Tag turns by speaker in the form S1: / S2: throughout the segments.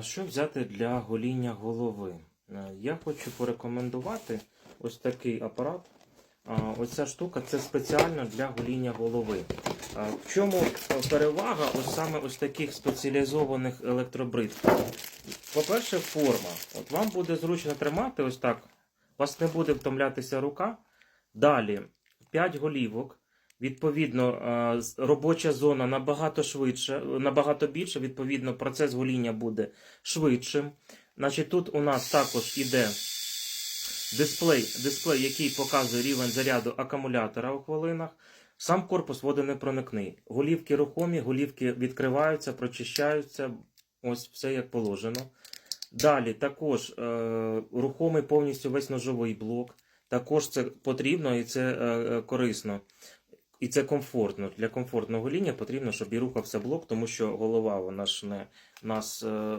S1: Що взяти для гоління голови? Е, Я хочу порекомендувати ось такий апарат. А, Ось ця штука це спеціально для гоління голови. В чому перевага ось саме ось таких спеціалізованих електробритв? По-перше, форма. От вам буде зручно тримати ось так. Вас не буде втомлятися рука. Далі 5 голівок. Відповідно, е, робоча зона набагато швидше, набагато більше. Відповідно, процес гоління буде швидшим. Значить, тут у нас також іде дисплей, дисплей, який показує рівень заряду акумулятора у хвилинах. Сам корпус водонепроникний. Голівки рухомі, голівки відкриваються, прочищаються. Ось все як положено. Далі також е, рухомий повністю весь ножовий блок. Також це потрібно і це е, е, корисно. І це комфортно. Для комфортного гоління потрібно, щоб і рухався блок, тому що голова вона ж не нас е,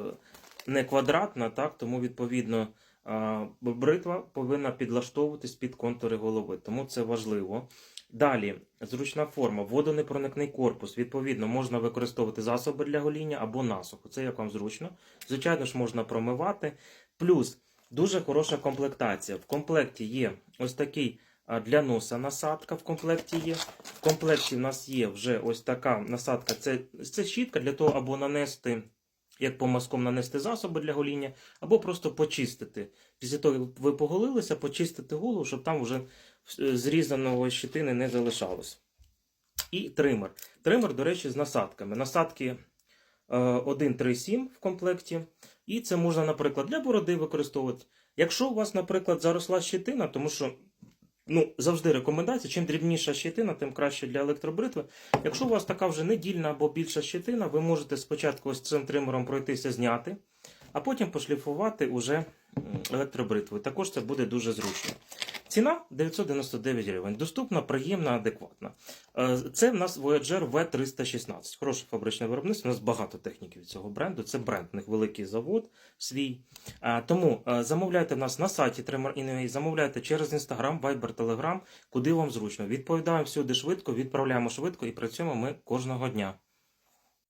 S1: не квадратна, так тому відповідно е, бритва повинна підлаштовуватись під контури голови. Тому це важливо. Далі зручна форма, водонепроникний корпус. Відповідно, можна використовувати засоби для гоління або насуху. Це як вам зручно. Звичайно ж, можна промивати. Плюс дуже хороша комплектація. В комплекті є ось такий для носа насадка. В комплекті є. В комплекті в нас є вже ось така насадка. Це, це щітка для того, або нанести, як по мазком нанести засоби для гоління, або просто почистити. Після того, як ви поголилися, почистити голову, щоб там вже е, зрізаного щитини не залишалось. І тример. Тример, до речі, з насадками. Насадки е, 1.3.7 в комплекті. І це можна, наприклад, для бороди використовувати. Якщо у вас, наприклад, заросла щитина, тому що ну, завжди рекомендація, чим дрібніша щетина, тим краще для електробритви. Якщо у вас така вже недільна або більша щитина, ви можете спочатку ось цим тримером пройтися, зняти, а потім пошліфувати уже електробритвою. Також це буде дуже зручно. Ціна 999 гривень. Доступна, приємна, адекватна. Е, Це в нас Voyager V316. Хороше фабричне виробництво. У нас багато техніки від цього бренду. Це бренд, у них великий завод свій. Е, Тому е, замовляйте в нас на сайті Tremor Innovate, замовляйте через Instagram, Viber, Telegram, куди вам зручно. Відповідаємо всюди швидко, відправляємо швидко і працюємо ми кожного дня.